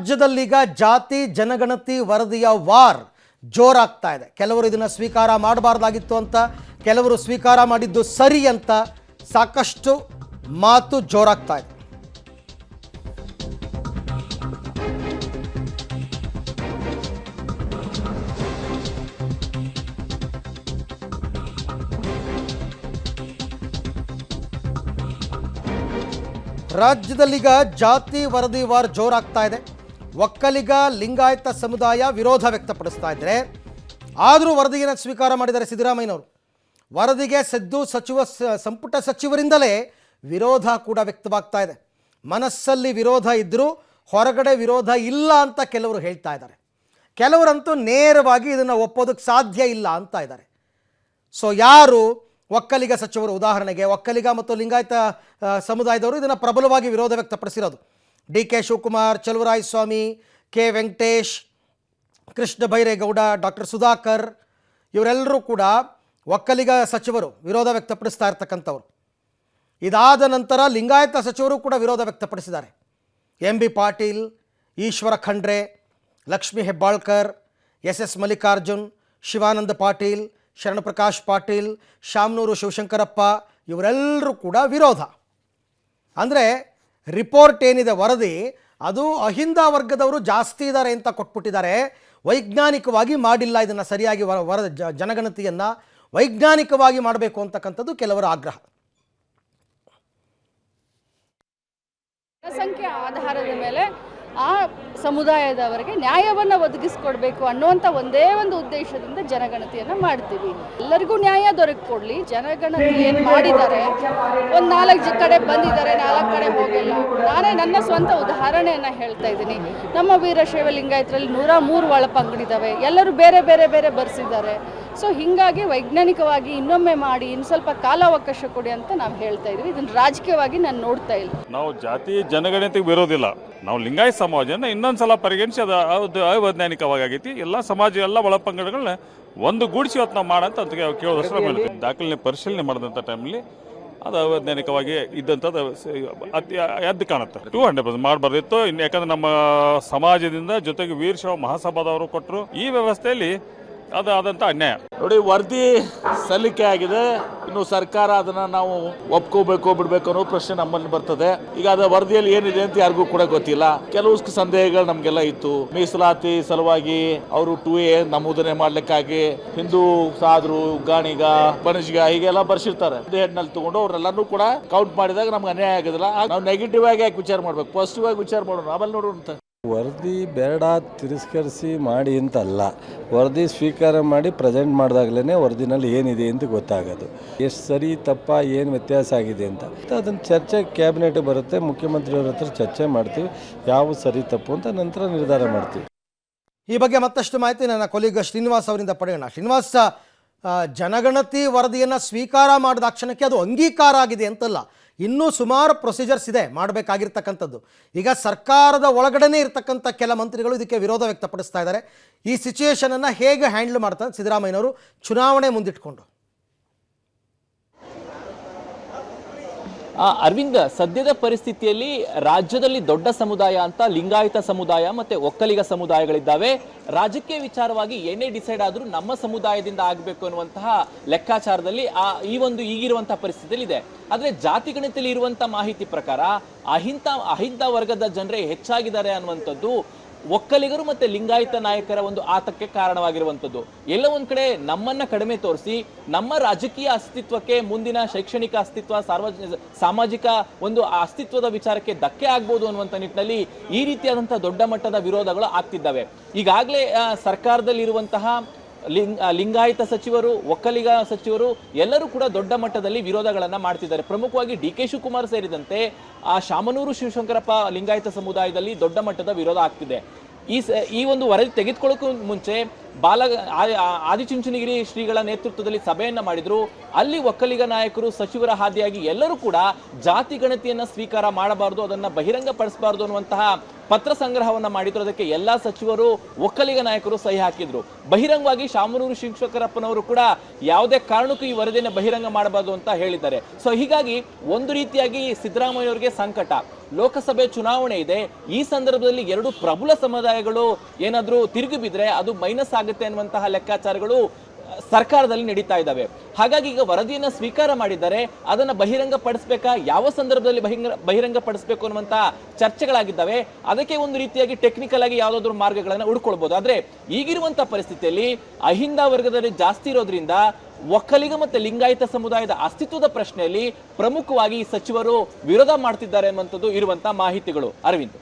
ರಾಜ್ಯದಲ್ಲೀಗ ಜಾತಿ, ಜನಗಣತಿ ವರದಿಯ ವಾರ್ ಜೋರಾಗ್ತಾ ಇದೆ. ಕೆಲವರು ಇದನ್ನು ಸ್ವೀಕಾರ ಮಾಡಬಾರ್ದಾಗಿತ್ತು ಅಂತ, ಕೆಲವರು ಸ್ವೀಕಾರ ಮಾಡಿದ್ದು ಸರಿ ಅಂತ ಸಾಕಷ್ಟು ಮಾತು ಜೋರಾಗ್ತಾ ಇದೆ. ರಾಜ್ಯದಲ್ಲೀಗ ಜಾತಿ ವರದಿ ವಾರ್ ಜೋರಾಗ್ತಾ ಇದೆ. ಒಕ್ಕಲಿಗ ಲಿಂಗಾಯತ ಸಮುದಾಯ ವಿರೋಧ ವ್ಯಕ್ತಪಡಿಸ್ತಾ ಇದ್ದಾರೆ ಆದರೂ ವರದಿಯನ್ನು ಸ್ವೀಕಾರ ಮಾಡಿದ್ದಾರೆ ಸಿದ್ದರಾಮಯ್ಯನವರು. ವರದಿಗೆ ಸದ್ದು ಸಚಿವ ಸಂಪುಟ ಸಚಿವರಿಂದಲೇ ವಿರೋಧ ಕೂಡ ವ್ಯಕ್ತವಾಗ್ತಾ ಇದೆ. ಮನಸ್ಸಲ್ಲಿ ವಿರೋಧ ಇದ್ದರೂ ಹೊರಗಡೆ ವಿರೋಧ ಇಲ್ಲ ಅಂತ ಕೆಲವರು ಹೇಳ್ತಾ ಇದ್ದಾರೆ. ಕೆಲವರಂತೂ ನೇರವಾಗಿ ಇದನ್ನು ಒಪ್ಪೋದಕ್ಕೆ ಸಾಧ್ಯ ಇಲ್ಲ ಅಂತ ಇದ್ದಾರೆ. ಸೊ ಯಾರು ಒಕ್ಕಲಿಗ ಸಚಿವರು, ಉದಾಹರಣೆಗೆ ಒಕ್ಕಲಿಗ ಮತ್ತು ಲಿಂಗಾಯತ ಸಮುದಾಯದವರು ಇದನ್ನು ಪ್ರಬಲವಾಗಿ ವಿರೋಧ ವ್ಯಕ್ತಪಡಿಸಿರೋದು. D K Shivakumar Chaluvarayaswamy K Venkatesh, Krishna Byregowda, doctor Sudhakar, ಇವರೆಲ್ಲರೂ ಕೂಡ ಒಕ್ಕಲಿಗ ಸಚಿವರು ವಿರೋಧ ವ್ಯಕ್ತಪಡಿಸ್ತಾ ಇರ್ತಕ್ಕಂಥವ್ರು. ಇದಾದ ನಂತರ ಲಿಂಗಾಯತ ಸಚಿವರು ಕೂಡ ವಿರೋಧ ವ್ಯಕ್ತಪಡಿಸಿದ್ದಾರೆ. M B Patil, Eshwar Khandre, Lakshmi Hebbalkar, S S Mallikarjun, Shivanand Patil, Sharanprakash Patil, Shamanur Shivashankarappa, ಇವರೆಲ್ಲರೂ ಕೂಡ ವಿರೋಧ. ಅಂದರೆ ರಿಪೋರ್ಟ್ ಏನಿದೆ ವರದಿ, ಅದು ಅಹಿಂದ ವರ್ಗದವರು ಜಾಸ್ತಿ ಇದ್ದಾರೆ ಅಂತ ಕೊಟ್ಬಿಟ್ಟಿದ್ದಾರೆ. ವೈಜ್ಞಾನಿಕವಾಗಿ ಮಾಡಿಲ್ಲ ಇದನ್ನು ಸರಿಯಾಗಿ ವರ ಜನಗಣತಿಯನ್ನು ವೈಜ್ಞಾನಿಕವಾಗಿ ಮಾಡಬೇಕು ಅಂತಕ್ಕಂಥದ್ದು ಕೆಲವರ ಆಗ್ರಹ. ಜನಸಂಖ್ಯೆ ಆಧಾರದ ಮೇಲೆ ಆ ಸಮುದಾಯದವರಿಗೆ ನ್ಯಾಯವನ್ನು ಒದಗಿಸ್ಕೊಡ್ಬೇಕು ಅನ್ನುವಂಥ ಒಂದೇ ಒಂದು ಉದ್ದೇಶದಿಂದ ಜನಗಣತಿಯನ್ನು ಮಾಡ್ತೀವಿ. ಎಲ್ಲರಿಗೂ ನ್ಯಾಯ ದೊರಕಿಕೊಡ್ಲಿ. ಜನಗಣತಿ ಏನು ಮಾಡಿದ್ದಾರೆ? ಒಂದು ನಾಲ್ಕು ಕಡೆ ಬಂದಿದ್ದಾರೆ, ನಾಲ್ಕು ಕಡೆ ಹೋಗಿಲ್ಲ. ನಾನೇ ನನ್ನ ಸ್ವಂತ ಉದಾಹರಣೆಯನ್ನು ಹೇಳ್ತಾ ಇದ್ದೀನಿ. ನಮ್ಮ ವೀರಶೈವ ಲಿಂಗಾಯತರಲ್ಲಿ ನೂರ ಮೂರು ಒಳಪಂಗಡಿದ್ದಾವೆ ಎಲ್ಲರೂ ಬೇರೆ ಬೇರೆ ಬೇರೆ ಬರ್ಸಿದ್ದಾರೆ. ಸೊ ಹೀಗಾಗಿ ವೈಜ್ಞಾನಿಕವಾಗಿ ಇನ್ನೊಮ್ಮೆ ಮಾಡಿ ಇನ್ನು ಸ್ವಲ್ಪ ಕಾಲಾವಕಾಶ ಕೊಡಿ ಅಂತ ನಾವು ಹೇಳ್ತಾ ಇದ್ವಿ. ಇದನ್ನು ರಾಜಕೀಯವಾಗಿ ನಾನು ನೋಡ್ತಾ ಇಲ್ಲ. ನಾವು ಜಾತಿ ಜನಗಣತಿಗೆ ಬರೋದಿಲ್ಲ ನಾವು ಲಿಂಗಾಯತ ಸಮಾಜನ ಇನ್ನೊಂದ್ಸಲ ಪರಿಗಣಿಸಿ ಅದು ಅದು ಅವೈಜ್ಞಾನಿಕವಾಗಿ ಆಗೈತಿ. ಎಲ್ಲ ಸಮಾಜ ಎಲ್ಲ ಒಳಪಂಗಡಗಳನ್ನ ಒಂದು ಗೂಡಿಸಿ ಇವತ್ತು ನಾವು ಮಾಡಂತ ಅಂತ ಕೇಳೋದಷ್ಟು ದಾಖಲೆ ಪರಿಶೀಲನೆ ಮಾಡಿದಂಥ ಟೈಮಲ್ಲಿ ಅದು ಅವೈಜ್ಞಾನಿಕವಾಗಿ ಇದ್ದಂಥದ್ದು ಅತಿ ಎದ್ದು ಕಾಣುತ್ತೆ. ಟೂ ಹಂಡ್ರೆಡ್ ಪರ್ಸೆಂಟ್ ಮಾಡಬಾರ್ದಿತ್ತು. ಇನ್ನು ಯಾಕಂದ್ರೆ ನಮ್ಮ ಸಮಾಜದಿಂದ ಜೊತೆಗೆ ವೀರಶೈವ ಮಹಾಸಭಾದವರು ಕೊಟ್ಟರು ಈ ವ್ಯವಸ್ಥೆಯಲ್ಲಿ ಅದು ಆದಂಥ ಅನ್ಯಾಯ. ನೋಡಿ, ವರದಿ ಸಲ್ಲಿಕೆ ಆಗಿದೆ. ಇನ್ನು ಸರ್ಕಾರ ಅದನ್ನ ನಾವು ಒಪ್ಕೋಬೇಕು ಬಿಡ್ಬೇಕು ಅನ್ನೋ ಪ್ರಶ್ನೆ ನಮ್ಮಲ್ಲಿ ಬರ್ತದೆ. ಈಗ ಅದ ವರದಿಯಲ್ಲಿ ಏನಿದೆ ಅಂತ ಯಾರಿಗೂ ಕೂಡ ಗೊತ್ತಿಲ್ಲ. ಕೆಲವು ಸಂದೇಹಗಳು ನಮಗೆಲ್ಲ ಇತ್ತು. ಮೀಸಲಾತಿ ಸಲುವಾಗಿ ಅವರು ಟೂ ಎ ನಮೂದನೆ ಮಾಡ್ಲಿಕ್ಕಾಗಿ ಹಿಂದೂ ಸಾದ್ರು ಗಾಣಿಗ, ಬಣಜಿಗ ಹೀಗೆಲ್ಲ ಬರ್ಸಿರ್ತಾರೆ. ಹೆಡ್ನಲ್ಲಿ ತಗೊಂಡು ಅವ್ರೆಲ್ಲರೂ ಕೂಡ ಕೌಂಟ್ ಮಾಡಿದಾಗ ನಮ್ಗೆ ಅನ್ಯಾಯ ಆಗೋದಿಲ್ಲ. ಆಗ ನಾವು ನೆಗೆಟಿವ್ ಆಗಿ ಯಾಕೆ ವಿಚಾರ ಮಾಡ್ಬೇಕು? ಪಾಸಿಟಿವ್ ಆಗಿ ವಿಚಾರ ಮಾಡೋಣ. ಆಮೇಲೆ ನೋಡೋಣ ವರದಿ ಬೇಡ, ತಿರಸ್ಕರಿಸಿ ಮಾಡಿ ಅಂತಲ್ಲ. ವರದಿ ಸ್ವೀಕಾರ ಮಾಡಿ ಪ್ರೆಸೆಂಟ್ ಮಾಡಿದಾಗಲೇ ವರದಿನಲ್ಲಿ ಏನಿದೆ ಅಂತ ಗೊತ್ತಾಗೋದು. ಎಷ್ಟು ಸರಿ ತಪ್ಪ, ಏನು ವ್ಯತ್ಯಾಸ ಆಗಿದೆ ಅಂತ. ಅದನ್ನು ಚರ್ಚೆ ಕ್ಯಾಬಿನೆಟ್ ಬರುತ್ತೆ, ಮುಖ್ಯಮಂತ್ರಿಯವರ ಹತ್ರ ಚರ್ಚೆ ಮಾಡ್ತೀವಿ. ಯಾವ ಸರಿ ತಪ್ಪು ಅಂತ ನಂತರ ನಿರ್ಧಾರ ಮಾಡ್ತೀವಿ. ಈ ಬಗ್ಗೆ ಮತ್ತಷ್ಟು ಮಾಹಿತಿ ನನ್ನ ಕೊಲೀಗ ಶ್ರೀನಿವಾಸ್ ಅವರಿಂದ ಪಡೆಯೋಣ. ಶ್ರೀನಿವಾಸ ಜನಗಣತಿ ವರದಿಯನ್ನು ಸ್ವೀಕಾರ ಮಾಡಿದ ಕ್ಷಣಕ್ಕೆ ಅದು ಅಂಗೀಕಾರ ಆಗಿದೆ ಅಂತಲ್ಲ. ಇನ್ನೂ ಸುಮಾರು ಪ್ರೊಸೀಜರ್ಸ್ ಇದೆ ಮಾಡಬೇಕಾಗಿರ್ತಕ್ಕಂಥದ್ದು. ಈಗ ಸರ್ಕಾರದ ಒಳಗಡೆನೇ ಇರತಕ್ಕಂಥ ಕೆಲ ಮಂತ್ರಿಗಳು ಇದಕ್ಕೆ ವಿರೋಧ ವ್ಯಕ್ತಪಡಿಸ್ತಾ ಇದ್ದಾರೆ. ಈ ಸಿಚುಯೇಷನನ್ನು ಹೇಗೆ ಹ್ಯಾಂಡಲ್ ಮಾಡ್ತಾರೆ ಸಿದ್ದರಾಮಯ್ಯನವರು ಚುನಾವಣೆ ಮುಂದಿಟ್ಕೊಂಡು. ಅರವಿಂದ್, ಸದ್ಯದ ಪರಿಸ್ಥಿತಿಯಲ್ಲಿ ರಾಜ್ಯದಲ್ಲಿ ದೊಡ್ಡ ಸಮುದಾಯ ಅಂತ ಲಿಂಗಾಯತ ಸಮುದಾಯ ಮತ್ತೆ ಒಕ್ಕಲಿಗ ಸಮುದಾಯಗಳಿದ್ದಾವೆ. ರಾಜಕೀಯ ವಿಚಾರವಾಗಿ ಏನೇ ಡಿಸೈಡ್ ಆದರೂ ನಮ್ಮ ಸಮುದಾಯದಿಂದ ಆಗಬೇಕು ಅನ್ನುವಂತಹ ಲೆಕ್ಕಾಚಾರದಲ್ಲಿ ಆ, ಈ ಒಂದು ಈಗಿರುವಂತಹ ಪರಿಸ್ಥಿತಿಯಲ್ಲಿ ಇದೆ ಆದರೆ ಜಾತಿ ಗಣಿತದಲ್ಲಿ ಇರುವಂತಹ ಮಾಹಿತಿ ಪ್ರಕಾರ ಅಹಿಂತ ಅಹಿಂದ ವರ್ಗದ ಜನರೇ ಹೆಚ್ಚಾಗಿದ್ದಾರೆ ಅನ್ನುವಂಥದ್ದು ಒಕ್ಕಲಿಗರು ಮತ್ತೆ ಲಿಂಗಾಯತ ನಾಯಕರ ಒಂದು ಆತಕ್ಕೆ ಕಾರಣವಾಗಿರುವಂಥದ್ದು. ಎಲ್ಲ ಒಂದು ಕಡೆ ನಮ್ಮನ್ನ ಕಡಿಮೆ ತೋರಿಸಿ, ನಮ್ಮ ರಾಜಕೀಯ ಅಸ್ತಿತ್ವಕ್ಕೆ ಮುಂದಿನ ಶೈಕ್ಷಣಿಕ ಅಸ್ತಿತ್ವ ಸಾರ್ವಜನಿಕ ಸಾಮಾಜಿಕ ಒಂದು ಅಸ್ತಿತ್ವದ ವಿಚಾರಕ್ಕೆ ಧಕ್ಕೆ ಆಗ್ಬೋದು ಅನ್ನುವಂಥ ನಿಟ್ಟಿನಲ್ಲಿ ಈ ರೀತಿಯಾದಂಥ ದೊಡ್ಡ ಮಟ್ಟದ ವಿರೋಧಗಳು ಆಗ್ತಿದ್ದಾವೆ. ಈಗಾಗಲೇ ಸರ್ಕಾರದಲ್ಲಿರುವಂತಹ ಲಿಂಗ ಲಿಂಗಾಯತ ಸಚಿವರು, ಒಕ್ಕಲಿಗ ಸಚಿವರು ಎಲ್ಲರೂ ಕೂಡ ದೊಡ್ಡ ಮಟ್ಟದಲ್ಲಿ ವಿರೋಧಗಳನ್ನ ಮಾಡ್ತಿದ್ದಾರೆ. ಪ್ರಮುಖವಾಗಿ ಡಿ ಕೆ ಶಿವಕುಮಾರ್ ಸೇರಿದಂತೆ, ಆ, ಶಾಮನೂರು ಶಿವಶಂಕರಪ್ಪ ಲಿಂಗಾಯತ ಸಮುದಾಯದಲ್ಲಿ ದೊಡ್ಡ ಮಟ್ಟದ ವಿರೋಧ ಆಗ್ತಿದೆ. ಈ ಈ ಒಂದು ವರದಿ ತೆಗೆದುಕೊಳ್ಳೋಕ್ಕೂ ಮುಂಚೆ ಬಾಲ ಆದಿಚುಂಚನಗಿರಿ ಶ್ರೀಗಳ ನೇತೃತ್ವದಲ್ಲಿ ಸಭೆಯನ್ನ ಮಾಡಿದ್ರು. ಅಲ್ಲಿ ಒಕ್ಕಲಿಗ ನಾಯಕರು, ಸಚಿವರ ಹಾದಿಯಾಗಿ ಎಲ್ಲರೂ ಕೂಡ ಜಾತಿ ಗಣತಿಯನ್ನ ಸ್ವೀಕಾರ ಮಾಡಬಾರದು, ಅದನ್ನ ಬಹಿರಂಗ ಪಡಿಸಬಾರದು ಅನ್ನುವಂತಹ ಪತ್ರ ಸಂಗ್ರಹವನ್ನ ಮಾಡಿದ್ರು. ಅದಕ್ಕೆ ಎಲ್ಲಾ ಸಚಿವರು, ಒಕ್ಕಲಿಗ ನಾಯಕರು ಸಹಿ ಹಾಕಿದ್ರು. ಬಹಿರಂಗವಾಗಿ ಶಾಮನೂರು ಶಿಕ್ಷಕರಪ್ಪನವರು ಕೂಡ ಯಾವುದೇ ಕಾರಣಕ್ಕೂ ಈ ವರದಿಯನ್ನು ಬಹಿರಂಗ ಮಾಡಬಾರದು ಅಂತ ಹೇಳಿದ್ದಾರೆ. ಸೊ ಹೀಗಾಗಿ ಒಂದು ರೀತಿಯಾಗಿ ಸಿದ್ದರಾಮಯ್ಯವರಿಗೆ ಸಂಕಟ. ಲೋಕಸಭೆ ಚುನಾವಣೆ ಇದೆ. ಈ ಸಂದರ್ಭದಲ್ಲಿ ಎರಡು ಪ್ರಬಲ ಸಮುದಾಯಗಳು ಏನಾದರೂ ತಿರುಗಿ ಬಿದ್ರೆ ಅದು ಮೈನಸ್ ಆಗುತ್ತೆ ಅನ್ನುವಂತಹ ಲೆಕ್ಕಾಚಾರಗಳು ಸರ್ಕಾರದಲ್ಲಿ ನಡೀತಾ ಇದ್ದಾವೆ. ಹಾಗಾಗಿ ಈಗ ವರದಿಯನ್ನು ಸ್ವೀಕಾರ ಮಾಡಿದ್ದಾರೆ ಅದನ್ನ ಬಹಿರಂಗ ಪಡಿಸ್ಬೇಕಾ ಯಾವ ಸಂದರ್ಭದಲ್ಲಿ ಬಹಿರಂಗ ಬಹಿರಂಗ ಪಡಿಸ್ಬೇಕು ಅನ್ನುವಂತ ಚರ್ಚೆಗಳಾಗಿದ್ದಾವೆ. ಅದಕ್ಕೆ ಒಂದು ರೀತಿಯಾಗಿ ಟೆಕ್ನಿಕಲ್ ಆಗಿ ಯಾವ್ದಾದ್ರು ಮಾರ್ಗಗಳನ್ನು ಹುಡ್ಕೊಳ್ಬೋದು. ಆದ್ರೆ ಈಗಿರುವಂತ ಪರಿಸ್ಥಿತಿಯಲ್ಲಿ ಅಹಿಂದ ವರ್ಗದಲ್ಲಿ ಜಾಸ್ತಿ ಇರೋದ್ರಿಂದ ಒಕ್ಕಲಿಗ ಮತ್ತೆ ಲಿಂಗಾಯತ ಸಮುದಾಯದ ಅಸ್ತಿತ್ವದ ಪ್ರಶ್ನೆಯಲ್ಲಿ ಪ್ರಮುಖವಾಗಿ ಸಚಿವರು ವಿರೋಧ ಮಾಡ್ತಿದ್ದಾರೆ ಅನ್ನುವಂಥದ್ದು ಇರುವಂತ ಮಾಹಿತಿಗಳು. ಅರವಿಂದ್.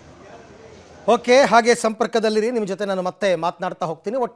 ಓಕೆ, ಹಾಗೆ ಸಂಪರ್ಕದಲ್ಲಿರಿ. ನಿಮ್ಮ ಜೊತೆ ನಾನು ಮತ್ತೆ ಮಾತನಾಡ್ತಾ ಹೋಗ್ತೀನಿ.